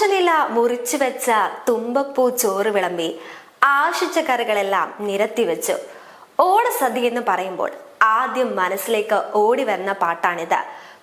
തൂഷനില മുറിച്ചു വെച്ച തുമ്പപ്പൂ ചോറ് വിളമ്പി ആശിച്ച കറികളെല്ലാം നിരത്തി വെച്ചു. ഓണസദ്യ എന്ന് പറയുമ്പോൾ ആദ്യം മനസ്സിലേക്ക് ഓടി വരുന്ന പാട്ടാണിത്.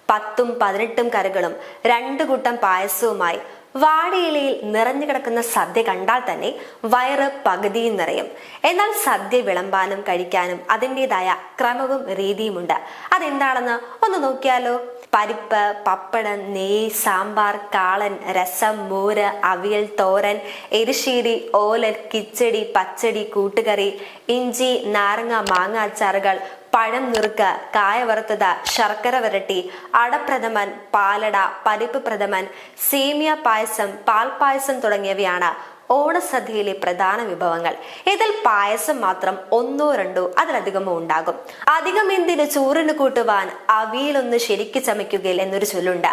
പത്തും പതിനെട്ടും കറികളും രണ്ടു കൂട്ടം പായസവുമായി വാഴയിലയിൽ നിറഞ്ഞു കിടക്കുന്ന സദ്യ കണ്ടാൽ തന്നെ വയറ് പകുതിയും നിറയും. എന്നാൽ സദ്യ വിളമ്പാനും കഴിക്കാനും അതിന്റെതായ ക്രമവും രീതിയുമുണ്ട്. അതെന്താണെന്ന് ഒന്ന് നോക്കിയാലോ? പരിപ്പ് പപ്പടം നെയ് സാമ്പാർ കാളൻ രസം മോര് അവിയൽ തോരൻ എരിശ്ശേരി ഓലൻ കിച്ചടി പച്ചടി കൂട്ടുകറി ഇഞ്ചി നാരങ്ങ മാങ്ങ അച്ചാറുകൾ പഴം നുറുക്ക് കായ വറുത്തത് ശർക്കര വരട്ടി അടപ്രഥമൻ പാലട പരിപ്പ് പ്രഥമൻ സേമിയ പായസം പാൽപായസം തുടങ്ങിയവയാണ് ഓണസദ്യയിലെ പ്രധാന വിഭവങ്ങൾ. ഇതിൽ പായസം മാത്രം ഒന്നോ രണ്ടോ അതിലധികമോ ഉണ്ടാകും. അധികം എന്തിന് ചോറിന് കൂട്ടുവാൻ അവിയിലൊന്ന് ശരിക്ക് ചമയ്ക്കുകയിൽ എന്നൊരു ചൊല്ലുണ്ട്.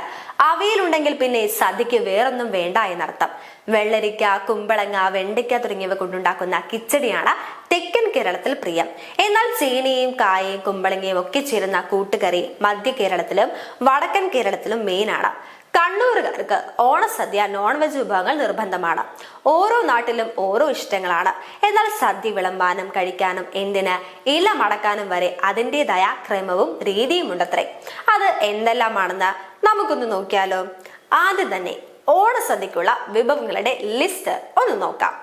അവിയിലുണ്ടെങ്കിൽ പിന്നെ സദ്യക്ക് വേറൊന്നും വേണ്ട എന്നർത്ഥം. വെള്ളരിക്ക കുമ്പളങ്ങ വെണ്ടയ്ക്ക തുടങ്ങിയവ കൊണ്ടുണ്ടാക്കുന്ന കിച്ചടിയാണ് തെക്കൻ കേരളത്തിൽ പ്രിയം. എന്നാൽ ചീനിയും കായയും കുമ്പളങ്ങയും ഒക്കെ ചേരുന്ന കൂട്ടുകറി മധ്യ കേരളത്തിലും വടക്കൻ കേരളത്തിലും മെയിനാണ് കണ്ണൂരുകാർക്ക് ഓണസദ്യ നോൺ വെജ് വിഭവങ്ങൾ നിർബന്ധമാണ്. ഓരോ നാട്ടിലും ഓരോ ഇഷ്ടങ്ങളാണ്. എന്നാൽ സദ്യ വിളമ്പാനും കഴിക്കാനും എന്തിന് ഇല മടക്കാനും വരെ അതിന്റെതായ ക്രമവും രീതിയും ഉണ്ടത്രേ. അത് എന്തെല്ലാമാണെന്ന് നമുക്കൊന്ന് നോക്കിയാലോ. ആദ്യം തന്നെ ഓണസദ്യക്കുള്ള വിഭവങ്ങളുടെ ലിസ്റ്റ് ഒന്ന് നോക്കാം.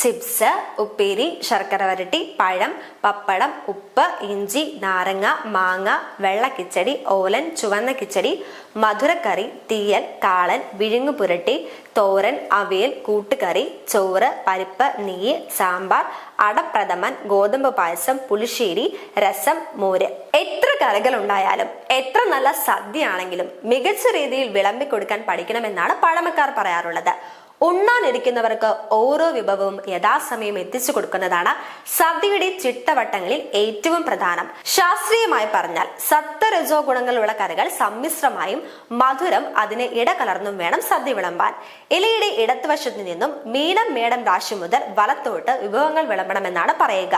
ചിപ്സ് ഉപ്പേരി ശർക്കര വരട്ടി പഴം പപ്പടം ഉപ്പ് ഇഞ്ചി നാരങ്ങ മാങ്ങ വെള്ളക്കിച്ചടി ഓലൻ ചുവന്ന കിച്ചടി മധുരക്കറി തീയൽ കാളൻ വിഴുങ്ങു പുരട്ടി തോരൻ അവിയൽ കൂട്ടുകറി ചോറ് പരിപ്പ് നെയ്യ് സാമ്പാർ അടപ്രഥമൻ ഗോതമ്പ് പായസം പുളിശ്ശേരി രസം മോര്. എത്ര കറികൾ ഉണ്ടായാലും എത്ര നല്ല സദ്യ ആണെങ്കിലും മികച്ച രീതിയിൽ വിളമ്പി കൊടുക്കാൻ പഠിക്കണമെന്നാണ് പഴമക്കാർ പറയാറുള്ളത്. ഉണ്ണാനിരിക്കുന്നവർക്ക് ഓരോ വിഭവവും യഥാസമയം എത്തിച്ചു കൊടുക്കുന്നതാണ് സദ്യയുടെ ചിട്ടവട്ടങ്ങളിൽ ഏറ്റവും പ്രധാനം. ശാസ്ത്രീയമായി പറഞ്ഞാൽ സത്തരജോ ഗുണങ്ങളുള്ള കറികൾ സമ്മിശ്രമായും മധുരം അതിന് ഇടകലർന്നും വേണം സദ്യ വിളമ്പാൻ. ഇലയുടെ ഇടത്തുവശത്തു നിന്നും മീനം മേടം രാശി മുതൽ വലത്തോട്ട് വിഭവങ്ങൾ വിളമ്പണമെന്നാണ് പറയുക.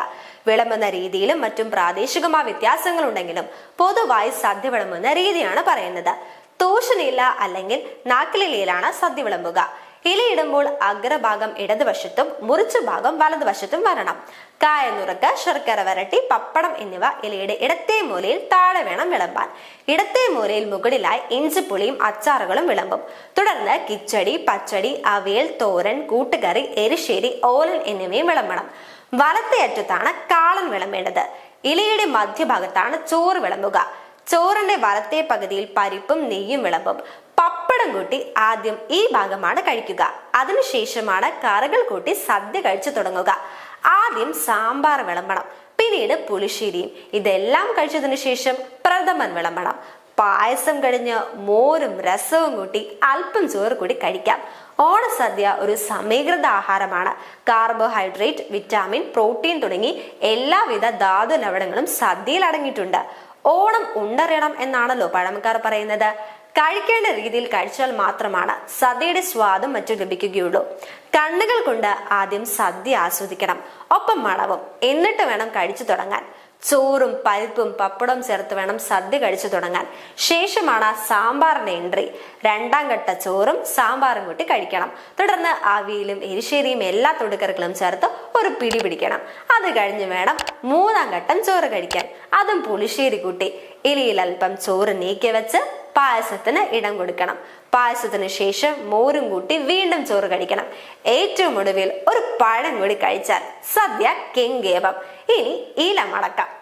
വിളമ്പുന്ന രീതിയിലും മറ്റും പ്രാദേശികമായ വ്യത്യാസങ്ങൾ ഉണ്ടെങ്കിലും പൊതുവായി സദ്യ വിളമ്പുന്ന രീതിയാണ് പറയുന്നത്. തൂഷനില അല്ലെങ്കിൽ നാക്കിലിലയിലാണ് സദ്യ വിളമ്പുക ഇലയിടുമ്പോൾ അഗ്രഭാഗം ഇടതുവശത്തും മുറിച്ച ഭാഗം വലതുവശത്തും വരണം. കായ നുറുക്ക് ശർക്കര വരട്ടി പപ്പടം എന്നിവ ഇലയുടെ ഇടത്തെ മൂലയിൽ താഴെ വേണം വിളമ്പാൻ. ഇടത്തെ മൂലയിൽ മുകളിലായി ഇഞ്ചിപ്പുളിയും അച്ചാറുകളും വിളമ്പും. തുടർന്ന് കിച്ചടി പച്ചടി അവിയൽ തോരൻ കൂട്ടുകറി എരിശ്ശേരി ഓലൻ എന്നിവയും വിളമ്പണം. വലത്തെ അറ്റത്താണ് കാളൻ വിളമ്പേണ്ടത്. ഇലയുടെ മധ്യഭാഗത്താണ് ചോറ് വിളമ്പുക. ചോറിന്റെ വലത്തെ പകുതിയിൽ പരിപ്പും നെയ്യും വിളമ്പും. പപ്പടം കൂട്ടി ആദ്യം ഈ ഭാഗമാണ് കഴിക്കുക. അതിനുശേഷമാണ് കറികൾ കൂട്ടി സദ്യ കഴിച്ചു തുടങ്ങുക. ആദ്യം സാമ്പാർ വിളമ്പണം പിന്നീട് പുളിശ്ശേരിയും. ഇതെല്ലാം കഴിച്ചതിനു ശേഷം പ്രഥമൻ വിളമ്പണം. പായസം കഴിഞ്ഞ് മോരും രസവും കൂട്ടി അല്പം ചോറ് കൂടി കഴിക്കാം. ഓണസദ്യ ഒരു സമീകൃത ആഹാരമാണ്. കാർബോഹൈഡ്രേറ്റ് വിറ്റാമിൻ പ്രോട്ടീൻ തുടങ്ങി എല്ലാവിധ ധാതു ലവണങ്ങളും സദ്യയിൽ അടങ്ങിയിട്ടുണ്ട്. ഓണം ഉണ്ടറിയണം എന്നാണല്ലോ പഴമക്കാർ പറയുന്നത്. കഴിക്കേണ്ട രീതിയിൽ കഴിച്ചാൽ മാത്രമാണ് സദ്യയുടെ സ്വാദും മറ്റും ലഭിക്കുകയുള്ളൂ. കണ്ണുകൾ കൊണ്ട് ആദ്യം സദ്യ ആസ്വദിക്കണം. ഒപ്പം മണവും. എന്നിട്ട് വേണം കഴിച്ചു തുടങ്ങാൻ. ചോറും പരിപ്പും പപ്പടവും ചേർത്ത് വേണം സദ്യ കഴിച്ചു തുടങ്ങാൻ. ശേഷമാണ് സാമ്പാറിന്റെ എൻട്രി. രണ്ടാം ഘട്ട ചോറും സാമ്പാറും കൂട്ടി കഴിക്കണം. തുടർന്ന് അവിയലും എരിശ്ശേരിയും എല്ലാ തൊടുക്കറികളും ചേർത്ത് ഒരു പിടി പിടിക്കണം. അത് കഴിഞ്ഞ് വേണം മൂന്നാം ഘട്ടം ചോറ് കഴിക്കാൻ. അതും പുളിശ്ശേരി കൂട്ടി. ഇലയിൽ അല്പം ചോറ് നീക്കി വെച്ച് പായസത്തിന് ഇടം കൊടുക്കണം. പായസത്തിന് ശേഷം മോരും കൂട്ടി വീണ്ടും ചോറ് കഴിക്കണം. ഏറ്റവും ഒടുവിൽ ഒരു പഴം കൂടി കഴിച്ചാൽ സദ്യ കെങ്കേപം ഇനി ഇല മടക്കാം.